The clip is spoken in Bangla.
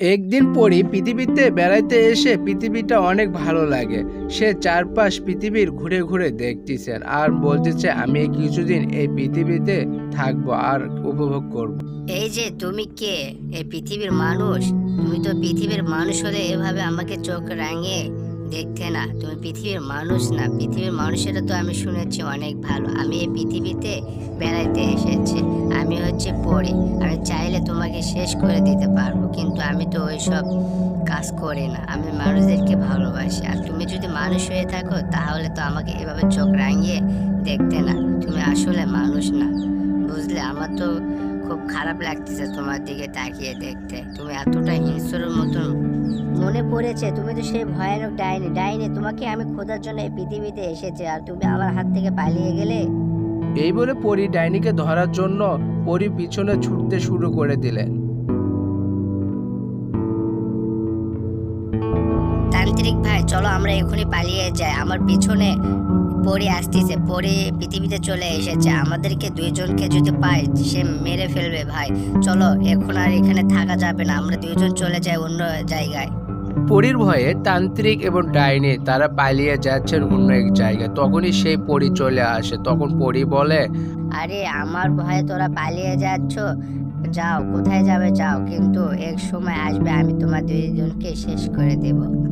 একদিন পরই পৃথিবীতে বেড়াইতে এসে পৃথিবীটা অনেক ভালো লাগে। সে চারপাশ পৃথিবীর ঘুরে ঘুরে দেখতেছেন আর বলতেছে, আমি কিছুদিন এই পৃথিবীতে থাকব আর উপভোগ করব। এই যে তুমি কে? এই পৃথিবীর মানুষ? তুমি তো পৃথিবীর মানুষ হলে এভাবে আমাকে চোখ রাঙিয়ে দেখতে না। তুমি পৃথিবীর মানুষ না। পৃথিবীর মানুষেরা তো আমি শুনেছি অনেক ভালো। আমি এই পৃথিবীতে বেড়াইতে এসেছি। পড়ি। আমি চাইলে তোমাকে শেষ করে দিতে পারব, কিন্তু আমি তো ওইসব কাজ করি না। আমি মানুষদেরকে ভালোবাসি। আর তুমি যদি মানুষ হয়ে থাকো, তাহলে তো আমাকে এভাবে চোখ রাঙিয়ে দেখতে না। তুমি আসলে মানুষ না। বুঝলে? আমার তো খুব খারাপ লাগতেছে তোমার দিকে তাকিয়ে দেখতে। তুমি এতটা হিংস্রের মতন মনে পড়েছে। তুমি তো সেই ভয়ানক ডাইনি। ডাইনি, তোমাকে আমি খোঁজার জন্য এই পৃথিবীতে এসেছি। আর তুমি আমার হাত থেকে পালিয়ে গেলে এই বলে পরি ডাইনিকে ধরার জন্য পরি পিছনে ছুটতে শুরু করে দিলেন। তান্ত্রিক ভাই, চলো আমরা এখনই পালিয়ে যাই। আমার পিছনে পড়ে আসতেছে। পড়ে পৃথিবীতে চলে এসেছে। আমাদেরকে দুইজনকে যদি পাই সে মেরে ফেলবে ভাই। চলো, এখন আর এখানে থাকা যাবে না। আমরা দুইজন চলে যাই অন্য জায়গায়। পরীর ভয়ে তান্ত্রিক এবং ডাইনি তারা পালিয়ে যাচ্ছেন অন্য এক জায়গায়। তখনই সেই পরি চলে আসে। তখন পরি বলে, আরে, আমার ভয়ে তোরা পালিয়ে যাচ্ছ। যাও, কোথায় যাবে যাও, কিন্তু এক সময় আসবে, আমি তোমার দুইজনকে শেষ করে দেব।